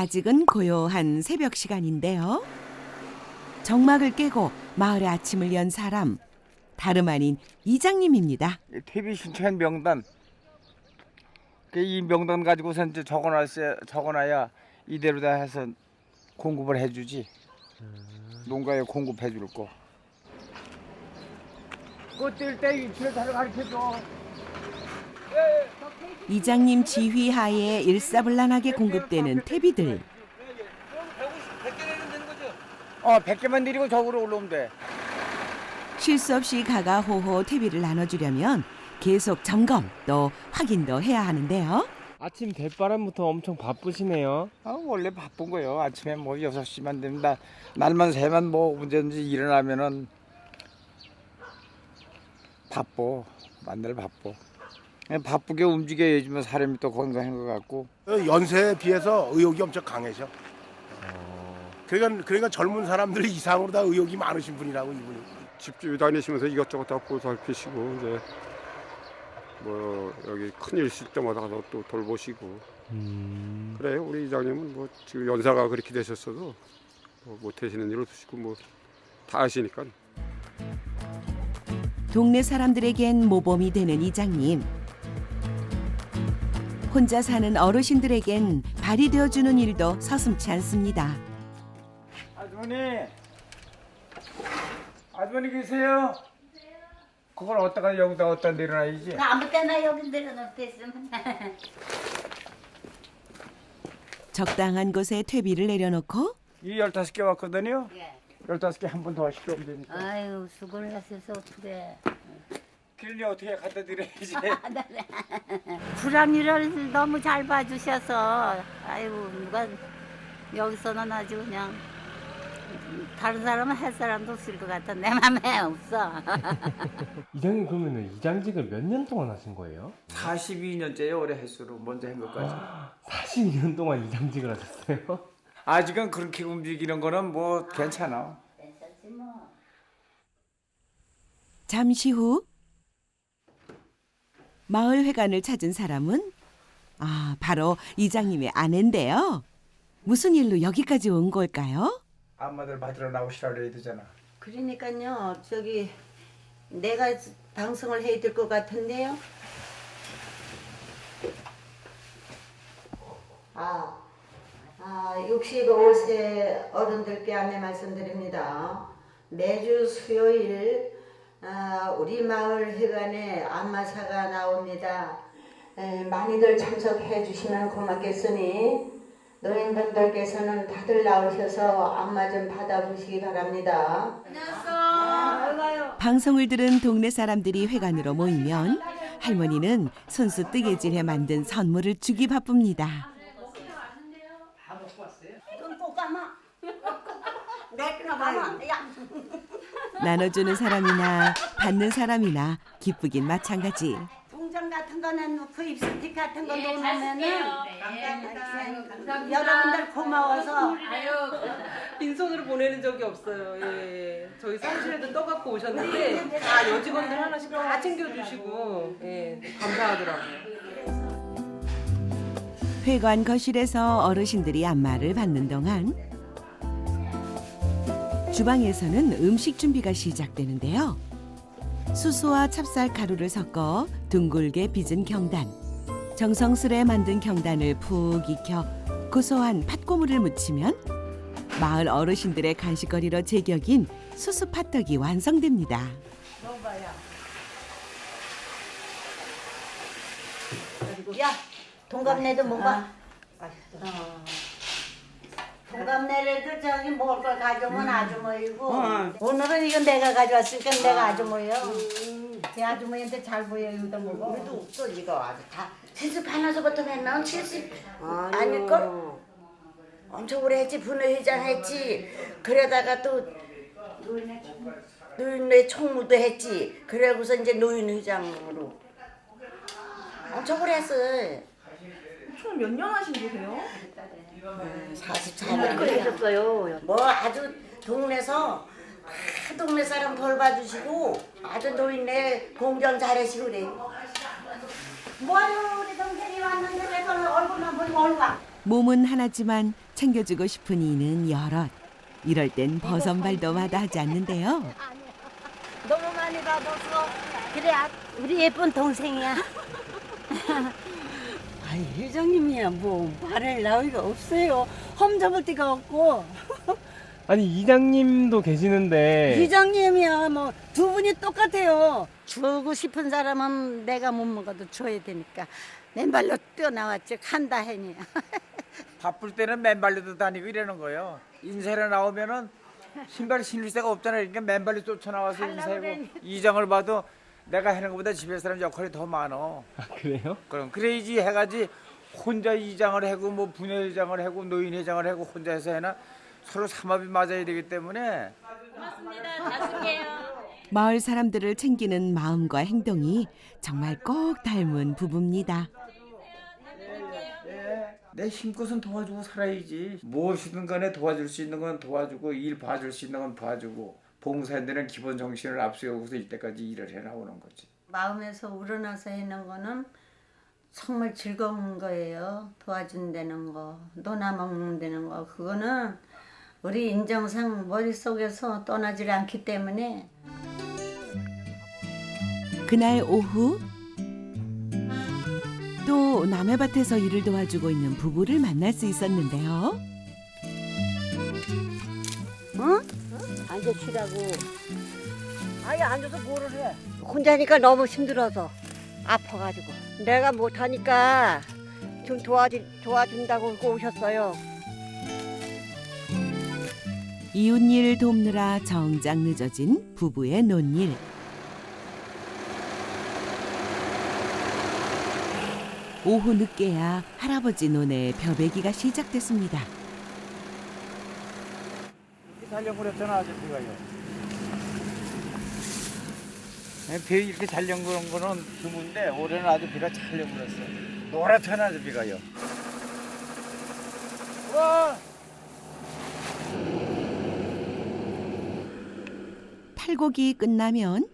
아직은 고요한 새벽 시간인데요. 정막을 깨고 마을의 아침을 연 사람 다름 아닌 이장님입니다. TV 신청한 명단. 그이 명단 가지고서 이제 적어놨어야 적어놔야 이대로 다 해서 공급을 해주지. 농가에 공급해 줄 거. 꽃 뜰 때 위치를 다 가르쳐줘. 이장님 지휘 하에 일사불란하게 공급되는 퇴비들. 어, 100개만 내리고 저으로 올라오면 돼. 실수 없이 가가호호 퇴비를 나눠주려면 계속 점검 또 확인도 해야 하는데요. 아침 대바람부터 엄청 바쁘시네요. 아, 원래 바쁜 거요. 아침에 뭐 6시만 되면 나, 날만 새면 뭐 언제든지 일어나면은 바빠. 만날 바빠. 바쁘게 움직여야지만 사람이 또 건강한 것 같고. 연세에 비해서 의욕이 엄청 강해져. 그러니까 그러니까 젊은 사람들 이상으로 다 의욕이 많으신 분이라고 이분이. 집주위 다니시면서 이것저것 다 보살피시고 이제 뭐 여기 큰일 있을 때마다 가서 또 돌보시고 그래요 우리 이장님은 뭐 지금 연사가 그렇게 되셨어도 뭐 못하시는 일 없으시고 뭐 다 하시니까 동네 사람들에겐 모범이 되는 이장님. 혼자 사는 어르신들에겐 발이 되어주는 일도 서슴치 않습니다. 아주머니. 아주머니 계세요? 그걸 어디다가 여기다 어디다 내려놔야지. 아무 때나 여기 내려놓을 때 있으면 적당한 곳에 퇴비를 내려놓고 이 15개 왔거든요. 예. 15개 한 번 더 시켜오면 되니까. 아유 수고를 하셔서 어떡해 길리 어떻게 갖다 드려야지. 불암이를 너무 잘 봐주셔서 아이고 누가 여기서는 아주 그냥 다른 사람은 할 사람도 없을 것 같아 내 맘에 없어 이장님 그러면은 이장직을 몇 년 동안 하신 거예요? 42년째요 올해 횟수로 먼저 한 것까지. 42년 동안 이장직을 하셨어요? 아직은 그렇게 움직이는 거는 뭐 괜찮아. 괜찮지 뭐 잠시 후 마을 회관을 찾은 사람은 아 바로 이장님의 아내인데요. 무슨 일로 여기까지 온 걸까요? 안마들 받으러 나오시라 그래야 되잖아. 그러니까요 저기 내가 방송을 해야 될 것 같은데요. 아, 아 65세 어른들께 안내 말씀드립니다. 매주 수요일 아, 우리 마을 회관에 안마사가 나옵니다. 에, 많이들 참석해 주시면 고맙겠으니 노인분들께서는 다들 나오셔서 안마 좀 받아보시기 바랍니다. 방송을 들은 동네 사람들이 회관으로 모이면 할머니는 손수 뜨개질해 만든 선물을 주기 바쁩니다. 눈꼭 감아 내가 감아 야 나눠주는 사람이나 받는 사람이나 기쁘긴 마찬가지. 통장 같은 거는 놓고 입스틱 같은 거 놓으면은 여러분들 고마워서 빈손으로 보내는 적이 없어요. 예. 저희 사무실에도 떠갖고 오셨는데 다 여직원들 하나씩 다 챙겨주시고 예. 감사하더라고요. 회관 거실에서 어르신들이 안마를 받는 동안 주방에서는 음식 준비가 시작되는데요. 수수와 찹쌀 가루를 섞어 둥글게 빚은 경단. 정성스레 만든 경단을 푹 익혀 고소한 팥고물을 묻히면 마을 어르신들의 간식거리로 제격인 수수 팥떡이 완성됩니다. 야 동갑내도 먹어. 어. 동갑내래도 저기 먹을 걸 가져오면 아주머니고. 오늘은 이건 내가 가져왔으니까 내가 아주머니요. 제 아주머니한테 잘 보여 여기다 먹어. 우리도 없어 이거 아주 다. 70 하나서부터 맨날 70 아닐걸? 엄청 오래 했지 분회회장 했지. 그러다가 또 노인회 총무도 했지. 그래고서 이제 노인회장으로. 엄청 오래 했어 총 몇 년 하신 거세요? 44년 그러셨어요 뭐 아주 동네에서 다 동네 사람 돌봐주시고 아주 노인네 공정 잘하시고 그래. 뭐요 우리 동생이 왔는데 왜 얼굴만 보고 얼마 몸은 하나지만 챙겨주고 싶은 이는 여럿. 이럴 땐 버선발도 마다 하지 않는데요. 너무 많이 받아서. 그래 아, 우리 예쁜 동생이야. 아이 회장님이야 뭐 말할 나위가 없어요. 험 접을 데가 없고 아니 이장님도 계시는데 회장님이야 뭐 두 분이 똑같아요. 주고 싶은 사람은 내가 못 먹어도 줘야 되니까 맨발로 뛰어나왔지 간다 해니. 바쁠 때는 맨발로도 다니고 이러는 거예요. 인사를 나오면은 신발 신을 데가 없잖아요. 그러니까 맨발로 쫓아나와서 인사하고 이장을 봐도 내가 하는 것보다 집에 사람 역할이 더 많어. 아, 그래요? 그럼 그래야지 해가지 혼자 이장을 하고 뭐 분회장을 하고 노인회장을 하고 혼자 해서 해나 서로 삼합이 맞아야 되기 때문에 마을 사람들을 챙기는 마음과 행동이 정말 꼭 닮은 부부입니다. 내 힘껏은 도와주고 살아야지. 무엇이든 간에 도와줄 수 있는 건 도와주고 일 봐줄 수 있는 건 봐주고 봉사인들은 기본 정신을 앞세우고서 이때까지 일을 해 나오는 거지. 마음에서 우러나서 하는 거는 정말 즐거운 거예요. 도와준다는 거, 노나 먹는다는 거, 그거는 우리 인정상 머릿속에서 떠나질 않기 때문에 그날 오후 또 남의 밭에서 일을 도와주고 있는 부부를 만날 수 있었는데요. 어? 앉아 쉬라고. 아니 앉아서 뭐를 해? 혼자니까 너무 힘들어서 아파가지고 내가 못하니까 좀 도와주, 도와준다고 오셨어요. 이웃일 돕느라 정작 늦어진 부부의 논일. 오후 늦게야 할아버지 논에 벼베기가 시작됐습니다. 잘령그렸잖아 아저씨가요. 비 이렇게 잘령그런 거는 드문데 올해는 아주 비가 잘령그렸어. 노랗잖아 아주 비가요. 와! 탈곡이 끝나면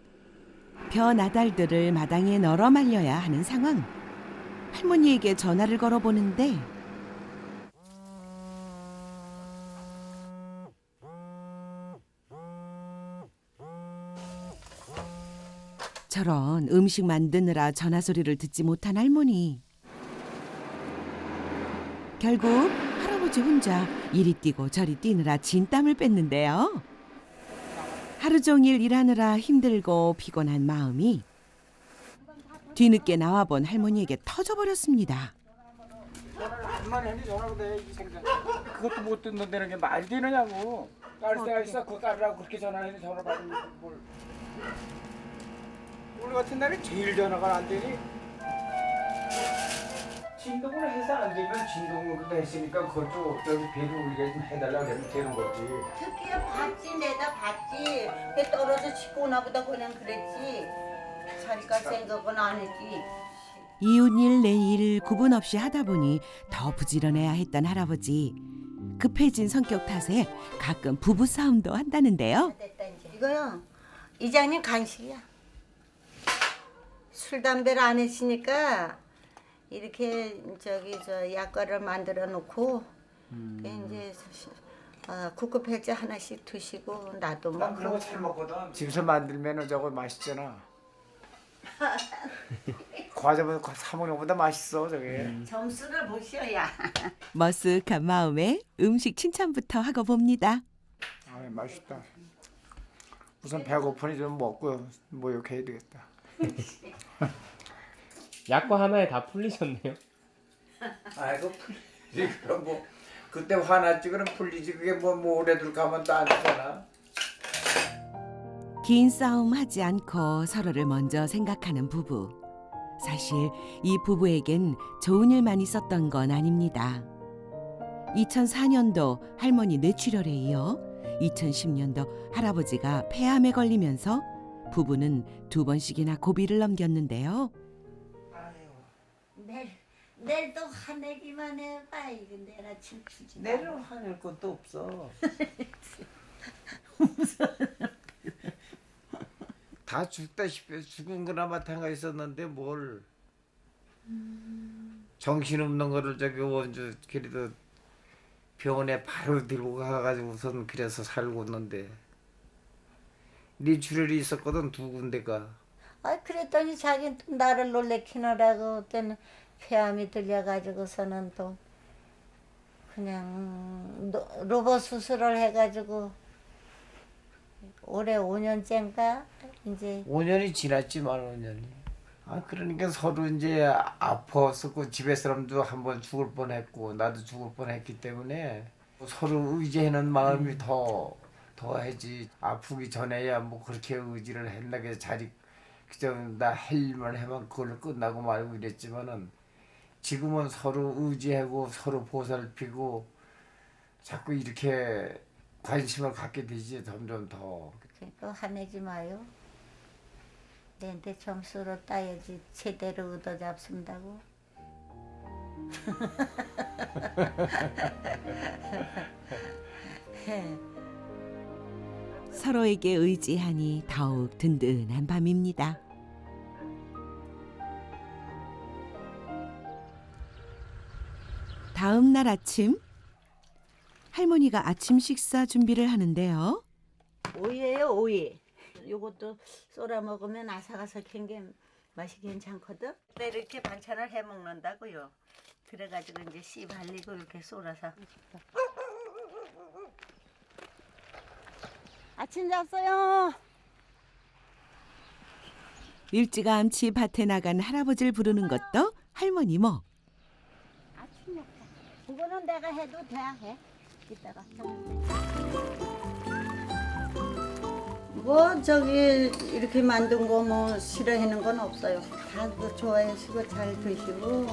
벼 나달들을 마당에 널어 말려야 하는 상황. 할머니에게 전화를 걸어보는데 저런 음식 만드느라 전화 소리를 듣지 못한 할머니. 결국 할아버지 혼자 이리 뛰고 저리 뛰느라 진땀을 뺐는데요. 하루 종일 일하느라 힘들고 피곤한 마음이 뒤늦게 나와본 할머니에게 터져버렸습니다. 한마디 했니 전화로 돼 이 생각. 그것도 못 듣는다는 게 말이 되느냐고. 깔 때가 있어 그거 깔으라고 그렇게 전화했는데 전화 받으면 뭘. 오늘 같은 날에 제일 전화가 안 되니. 진동을 해서 안 되면 진동을 그때 했으니까 그쪽 저기 배를 우리가 좀 해달라고 하면 되는 거지. 특히 봤지 내다 봤지 왜 떨어져 죽고 나보다 그냥 그랬지 자리가 생각은 안 했지 이웃일 내일 구분 없이 하다 보니 더 부지런해야 했던 할아버지. 급해진 성격 탓에 가끔 부부 싸움도 한다는데요. 됐다 이제 이거요 이장님 간식이야 술 담배를 안 했으니까 이렇게 저기 저 약과를 만들어 놓고 이제 아, 국급 해지 하나씩 드시고 나도 난 그런 먹고 거 잘 먹거든. 집에서 만들면 저거 맛있잖아. 과자보다 사 먹는 것보다 맛있어 저게. 점수를 보셔야 머쓱한 마음에 음식 칭찬부터 하고 봅니다. 아 맛있다. 우선 배고프니 좀 먹고 모욕해야 되겠다. 약과 하나에 다 풀리셨네요. 아이고 풀리지 그럼 뭐 그때 화났지 그럼 풀리지 그게 뭐 모래들 가면 또안 되잖아. 긴 싸움 하지 않고 서로를 먼저 생각하는 부부. 사실 이 부부에겐 좋은 일만 있었던 건 아닙니다. 2004년도 할머니 뇌출혈에 이어 2010년도 할아버지가 폐암에 걸리면서 부부는 두 번씩이나 고비를 넘겼는데요. 내일 내일 또 화내기만 해봐. 이거 내라 춤추지 내를 화낼 것도 없어. 다 죽다시피 죽은 거나 마찬가지 있었는데 뭘. 정신없는 거를 저기 원주 그래도 병원에 바로 들고 가가지고선 그래서 살고 있는데 네 출혈이 있었거든 두 군데가. 아 그랬더니 자기는 또 나를 놀래키느라고 때는 폐암이 들려가지고서는 또 그냥 노- 로봇 수술을 해가지고 올해 5년째인가? 이제 5년이 지났지 만 5년이. 아 그러니까 서로 이제 아팠었고 집에 사람도 한 번 죽을 뻔했고 나도 죽을 뻔했기 때문에 서로 의지하는 마음이 더 더하지 아프기 전에야 뭐 그렇게 의지를 했나게 자리 그저 나할 일만 해만 그걸로 끝나고 말고 이랬지만은 지금은 서로 의지하고 서로 보살피고 자꾸 이렇게 관심을 갖게 되지 점점 더 그거 화내지 마요. 내한테 점수를 따야지 제대로 얻어 잡순다고. 서로에게 의지하니 더욱 든든한 밤입니다. 다음 날 아침 할머니가 아침 식사 준비를 하는데요. 오이예요 오이. 요것도 썰어 먹으면 아삭아삭한 게 맛이 괜찮거든. 이렇게 반찬을 해 먹는다고요. 그래가지고 이제 씨 발리고 이렇게 썰어서. 아침 잤어요. 일찌감치 밭에 나간 할아버지를 부르는 것도 할머니 뭐. 아침 먹자. 그거는 내가 해도 돼. 해. 이따가. 뭐 저기 이렇게 만든 거 뭐 싫어하는 건 없어요. 다들 좋아하시고 잘 드시고.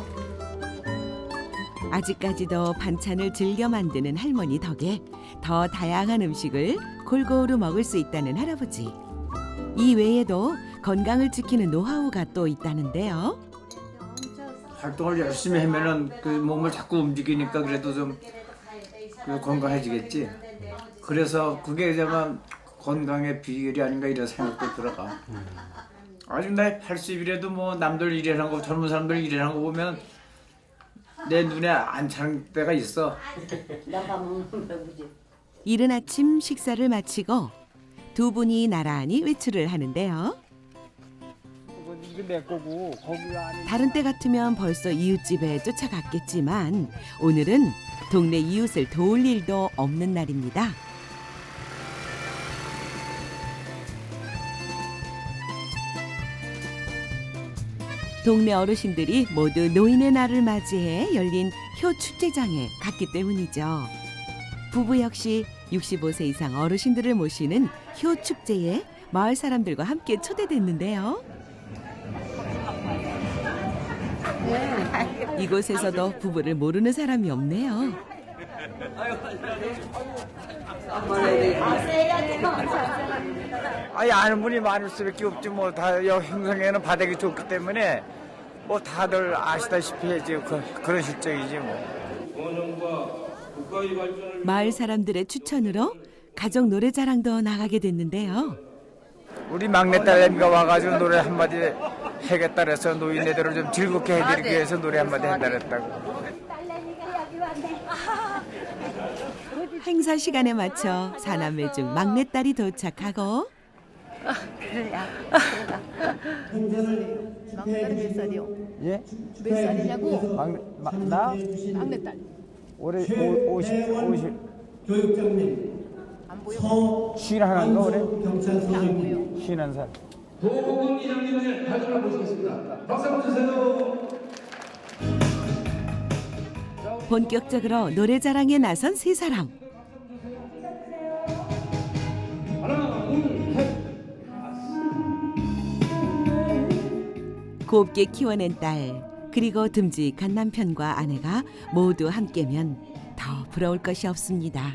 아직까지도 반찬을 즐겨 만드는 할머니 덕에 더 다양한 음식을 골고루 먹을 수 있다는 할아버지. 이 외에도 건강을 지키는 노하우가 또 있다는데요. 활동을 열심히 하면은 그 몸을 자꾸 움직이니까 그래도 좀 그 건강해지겠지. 그래서 그게 정말 건강의 비결이 아닌가 이런 생각도 들어가. 아직 나이 80이라도 뭐 남들 일하는 거 젊은 사람들 일하는 거 보면 내 눈에 안 차는 때가 있어. 나가 먹는 배부지. 이른 아침 식사를 마치고 두 분이 나란히 외출을 하는데요. 이거 내 거고 거기 안에 다른 때 같으면 벌써 이웃집에 쫓아갔겠지만 오늘은 동네 이웃을 도울 일도 없는 날입니다. 동네 어르신들이 모두 노인의 날을 맞이해 열린 효 축제장에 갔기 때문이죠. 부부 역시 65세 이상 어르신들을 모시는 효 축제에 마을 사람들과 함께 초대됐는데요. 이곳에서도 부부를 모르는 사람이 없네요. 아니 아는 분이 많을 수밖에 없지 뭐 다 여기 행성에는 바닥이 좋기 때문에 뭐 다들 아시다시피 해지 그, 그런 실정이지 뭐. 마을 사람들의 추천으로 가족 노래 자랑도 나가게 됐는데요. 우리 막내딸내미가 와가지고 노래 한마디 해겠다 그래서 노인네들을 좀 즐겁게 해드리기 위해서 노래 한마디 한다 그랬다고. 행사 시간에 맞춰 사남매 중 막내딸이 도착하고 막내딸 몇 살이요? 예? 몇 살이냐고? 막내 마, 나 막내딸 올해 오, 50 50안 보여? 쉰 하나인가 올해? 안 보여. 쉰한 살. 본격적으로 노래자랑에 나선 세 사람. 곱게 키워낸 딸 그리고 듬직한 남편과 아내가 모두 함께면 더 부러울 것이 없습니다.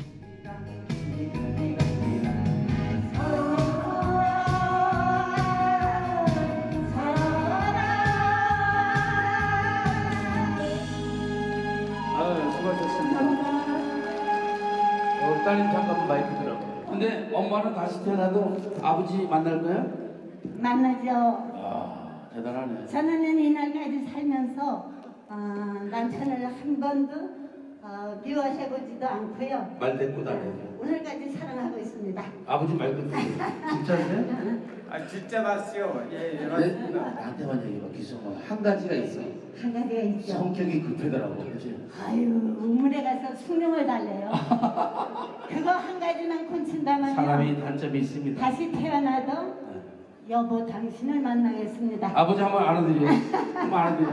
아, 수고하셨습니다. 어, 딸님 잠깐 마이크 들어. 근데 엄마는 다시 태어나도 아버지 만날 거야? 만나죠. 아, 대단하네. 저는 이날까지 살면서 어, 남편을 한 번도 어, 미워해보지도 않고요. 말 대꾸 다녀요. 오늘까지 사랑하고 있습니다. 아버지 말 듣고 진짜세요? 아 진짜 맞지요. 예, 예 네? 나한테만 얘기해봐 기성아 한 가지가 있어 한 가지가 있죠. 성격이 급하더라고 그치? 아유, 우물에 가서 숭늉을 달래요. 그거 한 가지만 곤친다면요. 사람이 단점이 있습니다 다시 태어나도 여보 당신을 만나겠습니다. 아버지 한번 알아드려 한번 알아드려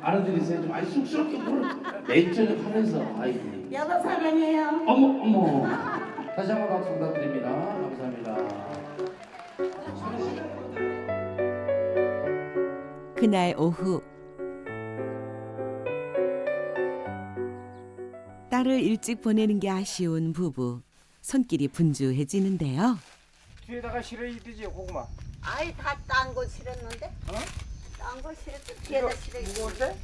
알아드리세요. 좀 아니 쑥스럽게 뭘 내적인 하면서. 아이고. 여보 사랑해요. 어머 어머. 다시 한번 박수 부탁드립니다. 감사합니다. 그날 오후. 딸을 일찍 보내는 게 아쉬운 부부. 손길이 분주해지는데요. 뒤에다가 실어야 되지 고구마. 아이 다 딴 거 실었는데? 어? 딴 거 실었지 뒤에다 실어. 무거운데?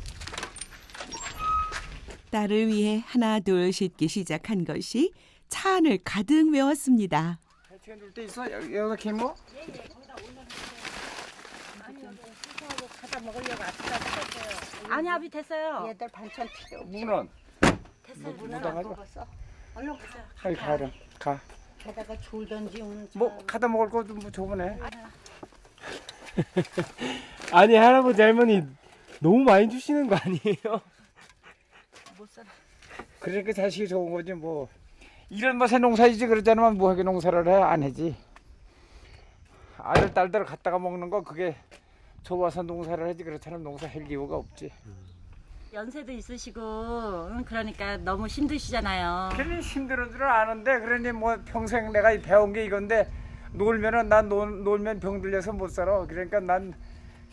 딸을 위해 하나 둘 싣기 시작한 것이 차 안을 가득 메웠습니다. 배추가 넣때 있어? 여기, 여기다 캐모? 아니 아비 됐어요. 얘들 반찬 필요. 무는 됐어요. 무- 무당 안 하죠? 먹었어. 얼른 가자. 빨리 가라. 가. 게다가 줄던지 오늘 뭐 갖다 먹을 것도 뭐 저번에. 아니 할아버지 할머니 너무 많이 주시는 거 아니에요? 그러니까 자식이 좋은 거지 뭐. 이런 맛에 농사이지 그러잖아 뭐하게 농사를 해안 하지. 아들 딸들 갖다가 먹는 거 그게 좋아서 농사를 하지 그렇잖아 농사 할 이유가 없지. 연세도 있으시고 응, 그러니까 너무 힘드시잖아요. 그래 힘들은 줄 아는데 그러니 뭐 평생 내가 배운 게 이건데 놀면은 난 놀, 놀면 병 들려서 못 살아. 그러니까 난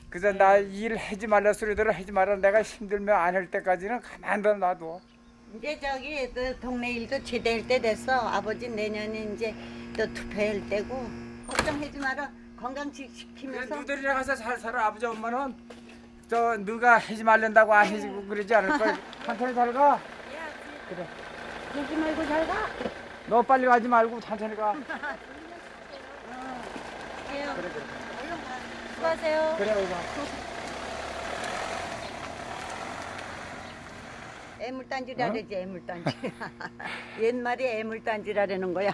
그저 나 일 하지 말라 소리대로 하지 말라. 내가 힘들면 안 할 때까지는 가만둬 놔둬. 이제 저기 그 동네 일도 제대할 때 됐어. 아버지 내년에 이제 또 투표할 때고 걱정하지 마라. 건강 그래 지키면서 누들이나 가서 잘 살아. 아버지 엄마는 저 누가 하지 말란다고 안 해주고 그러지 않을 거야. 천천히 잘 가. 되지 말고 잘 가. 너 빨리 가지 말고 천천히 가. 그래요. 얼른 가. 수고하세요. 그래 오마. 애물단지라 그러지 애물단지. 옛말에 애물단지라는 거야.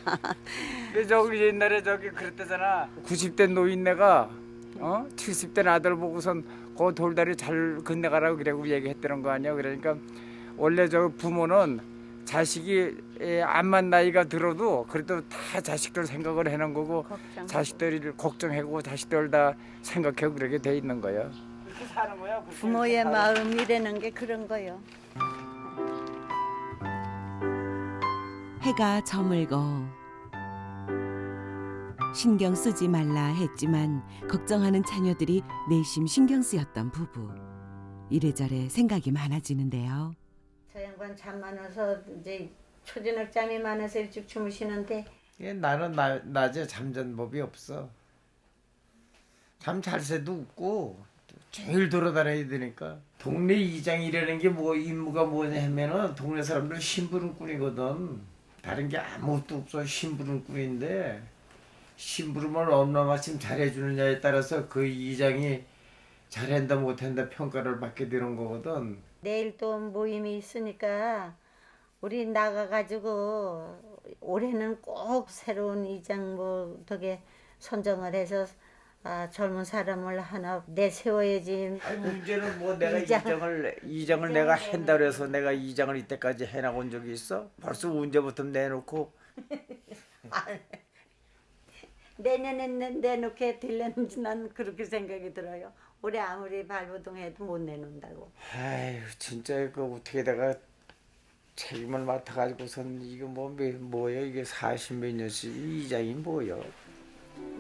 근데 저기 옛날에 저기 그랬다잖아. 90대 노인네가 어 70대 아들 보고선 그 돌다리 잘 건너가라고 그래고 얘기했다는 거 아니야. 그러니까 원래 저 부모는 자식이 에, 암만 나이가 들어도 그래도 다 자식들 생각을 해놓은 거고 걱정. 자식들을 걱정하고 자식들 다 생각하고 그렇게 돼 있는 사는 거야. 그렇게 부모의. 마음이라는 게 그런 거요. 해가 저물고 신경 쓰지 말라 했지만 걱정하는 자녀들이 내심 신경 쓰였던 부부. 이래저래 생각이 많아지는데요. 저 양반 잠 많아서 이제 초저녁 잠이 많아서 일찍 주무시는데 예, 나는 나, 낮에 잠잔 법이 없어. 잠 잘 새도 없고 제일 돌아다녀야 되니까. 동네 이장이라는 게 뭐 임무가 뭐냐 하면은 동네 사람들 심부름꾼이거든. 다른 게 아무것도 없어 심부름꾼인데 심부름을 얼마 마침 잘해주느냐에 따라서 그 이장이 잘한다 못한다 평가를 받게 되는 거거든. 내일 또 모임이 있으니까 우리 나가가지고 올해는 꼭 새로운 이장 뭐 덕에 선정을 해서 아, 젊은 사람을 하나 내세워야지. 아니 문제는 뭐 내가 이장. 이장을 이장을 내가 한다 그래서 내가 이장을 이때까지 해나본 적이 있어? 벌써 언제부터 내놓고 내년에 내- 내놓게 될는지 난 그렇게 생각이 들어요. 올해 아무리 발버둥해도 못 내놓는다고. 아유 진짜 그 어떻게 내가 책임을 맡아가지고선 이거 뭐 몇- 뭐야 이게 40몇 년씩 이장이 뭐야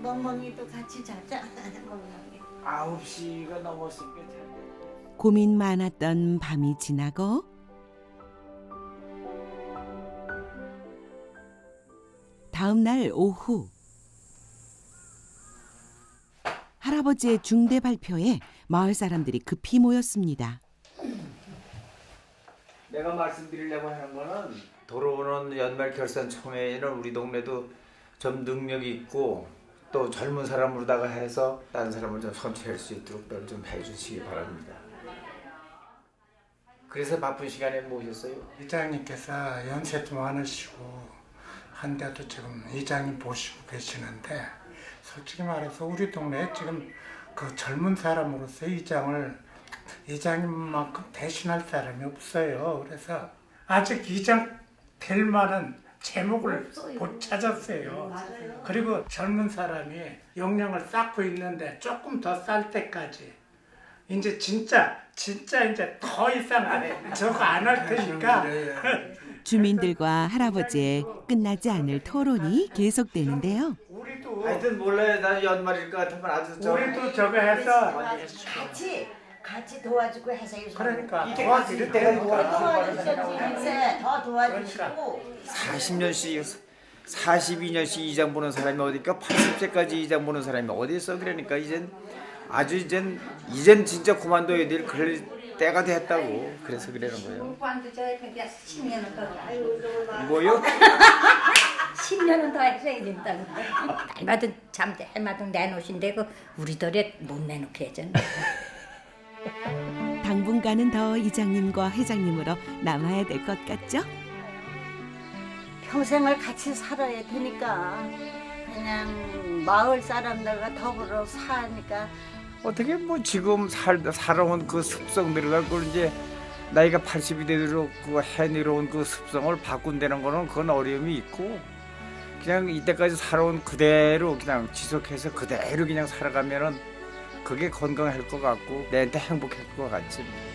멍멍이도 같이 자자. 멍멍이. 9시가 넘었으니까 잘 고민 많았던 밤이 지나고 다음 날 오후 할아버지의 중대 발표에 마을 사람들이 급히 모였습니다. 내가 말씀드리려고 하는 거는 돌아오는 연말 결산 총회에는 우리 동네도 좀 능력 있고 또 젊은 사람으로다가 해서 다른 사람을 좀 선취할 수 있도록 좀 해주시기 바랍니다. 그래서 바쁜 시간에 모셨어요. 이장님께서 연세도 많으시고 한데도 지금 이장님 보시고 계시는데 솔직히 말해서 우리 동네에 지금 그 젊은 사람으로서 이장을 이장님만큼 대신할 사람이 없어요. 그래서 아직 이장 될 만한 제목을 못 찾았어요. 그리고 젊은 사람이 역량을 쌓고 있는데 조금 더 쌀 때까지 이제 진짜 진짜 이제 더 이상 저거 안 할 테니까 주민들과 할아버지의 끝나지 않을 토론이 계속되는데요. 우리도 하여튼 몰라요. 나 연말일 것 같으면 아주 저 우리도 저거 해서 같이 같이 도와주고 해서 요즘 그러니까 도와드릴 때가 글쎄 더 도와주시고 40년씩 42년씩 이장 보는 사람이 어디까 80세까지 이장 보는 사람이 어디 있어 그러니까 이젠 아주 이젠 이젠 진짜 그만둬야 될 그럴 때가 됐다고 그래서 그러는 거예요. 관도 저 10년은 더 뭐요? 10년은 더 했어야 된다고 날마다 잠 해마다 내놓으신데 그 우리 돌에 못 내놓게 하잖아 당분간은 더 이장님과 회장님으로 남아야 될 것 같죠? 평생을 같이 살아야 되니까 그냥 마을 사람들과 더불어 사니까 어떻게 뭐 지금 살 살아온 그 습성들을 갖고 이제 나이가 80이 되도록 그 해내려온 그 습성을 바꾼다는 거는 그건 어려움이 있고 그냥 이때까지 살아온 그대로 그냥 지속해서 그대로 그냥 살아가면은 그게 건강할 것 같고 내한테 행복할 것 같지. 뭐.